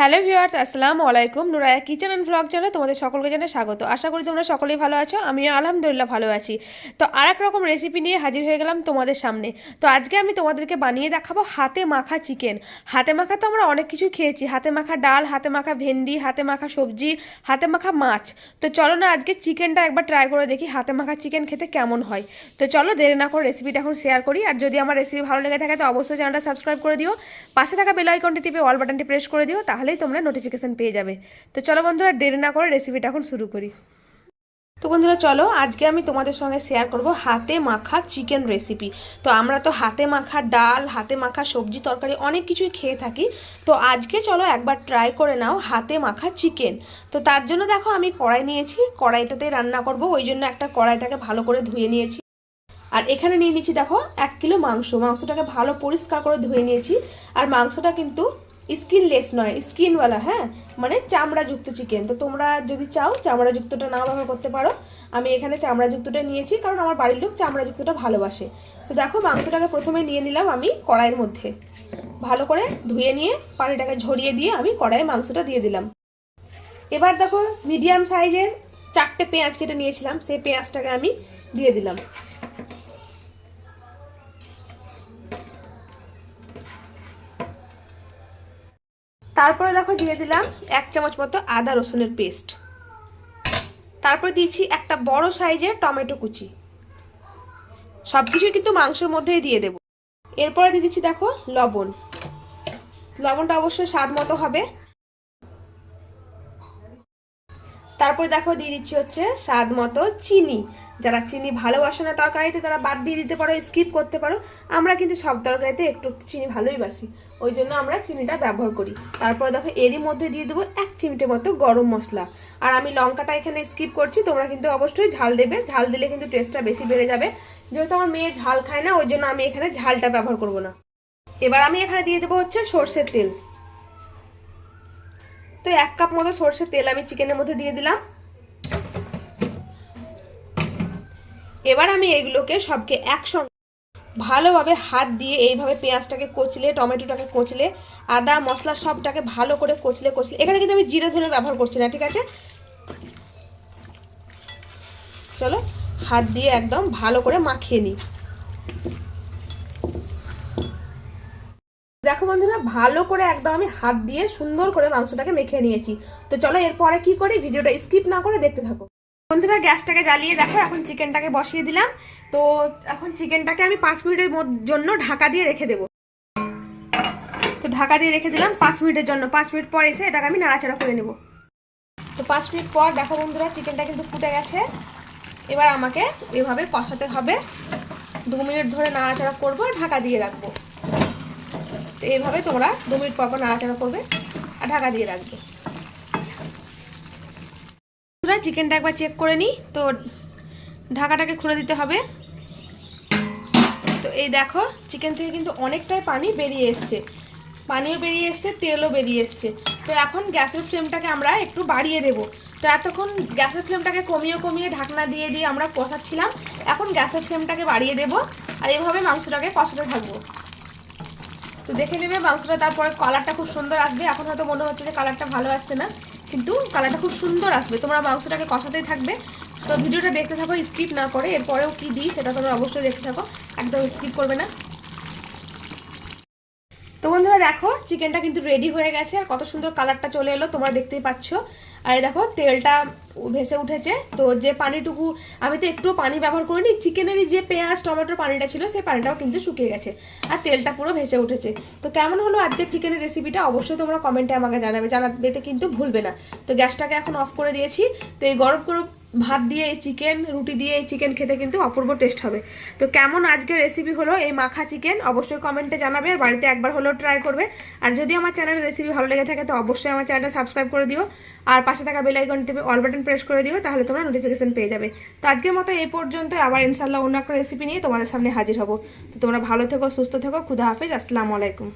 Hello viewers, আসসালামু আলাইকুম। নুরায়া kitchen and vlog চ্যানেলে তোমাদের সকলকে জানাই স্বাগত। আশা করি তোমরা সকলেই ভালো আছো, আমিও আলহামদুলিল্লাহ ভালো আছি। তো আর এক রকম রেসিপি নিয়ে হাজির হয়ে গেলাম তোমাদের সামনে। তো আজকে আমি তোমাদেরকে বানিয়ে দেখাবো হাতে মাখা চিকেন হাতে মাখা তো আমরা অনেক কিছু খেয়েছি। হাতে মাখা ডাল, হাতে মাখা ভেন্ডি, হাতে মাখা সবজি, হাতে মাখা মাছ। তো চলো না আজকে চিকেনটা একবার ট্রাই করে দেখি হাতে মাখা চিকেন খেতে কেমন হয়। তো চলো দেরি না করে রেসিপিটা এখন শেয়ার করি। আর যদি আমার রেসিপি ভালো লেগে থাকে তো অবশ্যই চ্যানেলটা সাবস্ক্রাইব করে দিও। পাশে থাকা বেল আইকনটি টিপে অল বাটনটি প্রেস করে দিও। তাহলেই তোমরা নোটিফিকেশান পেয়ে যাবে। তো চলো বন্ধুরা, দেরি না করে রেসিপিটা এখন শুরু করি। তো বন্ধুরা, চলো, আজকে আমি তোমাদের সঙ্গে শেয়ার করব হাতে মাখা চিকেন রেসিপি তো আমরা তো হাতে মাখা ডাল, হাতে মাখা সবজি, তরকারি অনেক কিছুই খেয়ে থাকি। তো আজকে চলো একবার ট্রাই করে নাও হাতে মাখা চিকেন তো তার জন্য দেখো, আমি কড়াই নিয়েছি, কড়াইটাতে রান্না করব, ওই জন্য একটা কড়াইটাকে ভালো করে ধুয়ে নিয়েছি। আর এখানে নিয়ে নিচ্ছি দেখো, এক কিলো মাংস। মাংসটাকে ভালো পরিষ্কার করে ধুয়ে নিয়েছি। আর মাংসটা কিন্তু স্কিনলেস নয়, স্কিনওয়ালা হ্যাঁ? মানে চামড়াযুক্ত চিকেন তো তোমরা যদি চাও, চামড়াযুক্তটা না ব্যবহার করতে পারো। আমি এখানে চামড়াযুক্তটা নিয়েছি, কারণ আমার বাড়ির লোক চামড়াযুক্তটা ভালোবাসে। তো দেখো, মাংসটাকে প্রথমে নিয়ে নিলাম আমি কড়াইয়ের মধ্যে। ভালো করে ধুয়ে নিয়ে পানিটাকে ঝরিয়ে দিয়ে আমি কড়াইয়ে মাংসটা দিয়ে দিলাম। এবার দেখো মিডিয়াম সাইজের চারটে পেঁয়াজ কেটে নিয়েছিলাম। সেই পেঁয়াজটাকে আমি দিয়ে দিলাম। তারপরে দেখো দিয়ে দিলাম এক চামচ মতো আদা রসুনের পেস্ট। তারপরে দিয়েছি একটা বড় সাইজের টমেটো কুচি। সব কিছুই কিন্তু মাংসের মধ্যেই দিয়ে দেব। এরপরে দিয়ে দিচ্ছি দেখো লবণ। লবণটা অবশ্যই স্বাদ মতো হবে। তারপরে দেখো দিয়ে দিচ্ছি হচ্ছে স্বাদ মতো চিনি। যারা চিনি ভালোবাসে না তরকারিতে, তারা বাদ দিয়ে দিতে পারো স্কিপ করতে পারো। আমরা কিন্তু সব তরকারিতে একটু একটু চিনি ভালোই বাসি। ওই জন্য আমরা চিনিটা ব্যবহার করি। তারপরে দেখো এরই মধ্যে দিয়ে দেবো এক চিমটে মতো গরম মশলা। আর আমি লঙ্কাটা এখানে স্কিপ করছি, তোমরা কিন্তু অবশ্যই ঝাল দেবে। ঝাল দিলে কিন্তু টেস্টটা বেশি বেড়ে যাবে। যেহেতু আমার মেয়ে ঝাল খায় না, ওই জন্য আমি এখানে ঝালটা ব্যবহার করব না। এবার আমি এখানে দিয়ে দেবো হচ্ছে সর্ষের তেল। তো এক কাপ মতো সর্ষের তেল আমি চিকেনের মধ্যে দিয়ে দিলাম। এবার আমি এইগুলোকে সবকে একসঙ্গে ভালোভাবে হাত দিয়ে এইভাবে পেঁয়াজটাকে কচলে, টমেটোটাকে কচলে, আদা, মশলা সবটাকে ভালো করে কচলে কচলে। এখানে কিন্তু আমি জিরে ধরে ব্যবহার করছি না, ঠিক আছে? চলো, হাত দিয়ে একদম ভালো করে মাখিয়ে নিই দেখো বন্ধুরা, ভালো করে একদম আমি হাত দিয়ে সুন্দর করে মাংসটাকে মেখে নিয়েছি। তো চলো এরপরে কি করি? ভিডিওটা স্কিপ না করে দেখতে থাকো। বন্ধুরা, গ্যাসটাকে জ্বালিয়ে দেখো, এখন চিকেনটাকে বসিয়ে দিলাম। তো এখন চিকেনটাকে আমি পাঁচ মিনিটের জন্য ঢাকা দিয়ে রেখে দেবো। তো ঢাকা দিয়ে রেখে দিলাম পাঁচ মিনিটের জন্য। পাঁচ মিনিট পর এসে এটাকে আমি নাড়াচাড়া করে নেব। তো পাঁচ মিনিট পর দেখো বন্ধুরা, চিকেনটা কিন্তু ফুটে গেছে। এবার আমাকে এভাবে কষাতে হবে। দু মিনিট ধরে নাড়াচাড়া করব, ঢাকা দিয়ে রাখব। তো এইভাবে তোমরা দু মিনিট পর পর নাড়াচাড়া করবে আর ঢাকা দিয়ে রাখবে। চিকেনটা একবার চেক করে নিই তো ঢাকাটাকে খুলে দিতে হবে। তো এই দেখো চিকেন থেকে কিন্তু অনেকটাই পানি বেরিয়ে এসছে। পানিও বেরিয়ে এসছে, তেলও বেরিয়ে এসছে। তো এখন গ্যাসের ফ্লেমটাকে আমরা একটু বাড়িয়ে দেব। তো এতক্ষণ গ্যাসের ফ্লেমটাকে কমিয়ে কমিয়ে ঢাকনা দিয়ে দিয়ে আমরা কষাচ্ছিলাম। এখন গ্যাসের ফ্লেমটাকে বাড়িয়ে দেব। আর এভাবে মাংসটাকে কষাতে থাকব। তো দেখে নেবে মাংসটা, তারপরে কালারটা খুব সুন্দর আসবে। এখন হয়তো মনে হচ্ছে যে কালারটা ভালো আসছে না, কিন্তু কালারটা খুব সুন্দর আসবে। তোমরা মাংসটাকে কষাতেই থাকবে। তো ভিডিওটা দেখতে থাকো স্কিপ না করে। এরপরেও কি দিই সেটা তোমরা অবশ্যই দেখতে থাকো। একদম স্কিপ করবে না। তো বন্ধুরা দেখো চিকেনটা কিন্তু রেডি হয়ে গেছে আর কত সুন্দর কালারটা চলে এলো, তোমরা দেখতেই পাচ্ছ। আর দেখো, তেলটা ভেসে উঠেছে। তো যে পানিটুকু, আমি তো একটু পানি ব্যবহার করিনি চিকেনেরই যে পেঁয়াজ, টমেটোর পানিটা ছিল, সেই পানিটাও কিন্তু শুকিয়ে গেছে আর তেলটা পুরো ভেসে উঠেছে। তো কেমন হলো আজকের চিকেনের রেসিপিটা অবশ্যই তোমরা কমেন্টে আমাকে জানাবে জানাতে কিন্তু ভুলবে না। তো গ্যাসটাকে এখন অফ করে দিয়েছি। তো এই গরম গরম ভাত দিয়ে এই চিকেন রুটি দিয়ে এই চিকেন খেতে কিন্তু অপূর্ব টেস্ট হবে। তো কেমন আজকের রেসিপি হলো এই মাখা চিকেন অবশ্যই কমেন্টে জানাবে আর বাড়িতে একবার হলেও ট্রাই করবে। আর যদি আমার চ্যানেলের রেসিপি ভালো লেগে থাকে তো অবশ্যই আমার চ্যানেলটা সাবস্ক্রাইব করে দিও। আর পাশে থাকা বেল আইকন টিপে অল বাটন প্রেস করে দিও, তাহলে তোমরা নোটিফিকেশান পেয়ে যাবে। তো আজকের মতো এই পর্যন্ত আবার ইনশাল্লাহ অন্য একটা রেসিপি নিয়ে তোমাদের সামনে হাজির হব। তো তোমরা ভালো থেকো, সুস্থ থেকো, খুদা হাফেজ, আসসালামু আলাইকুম।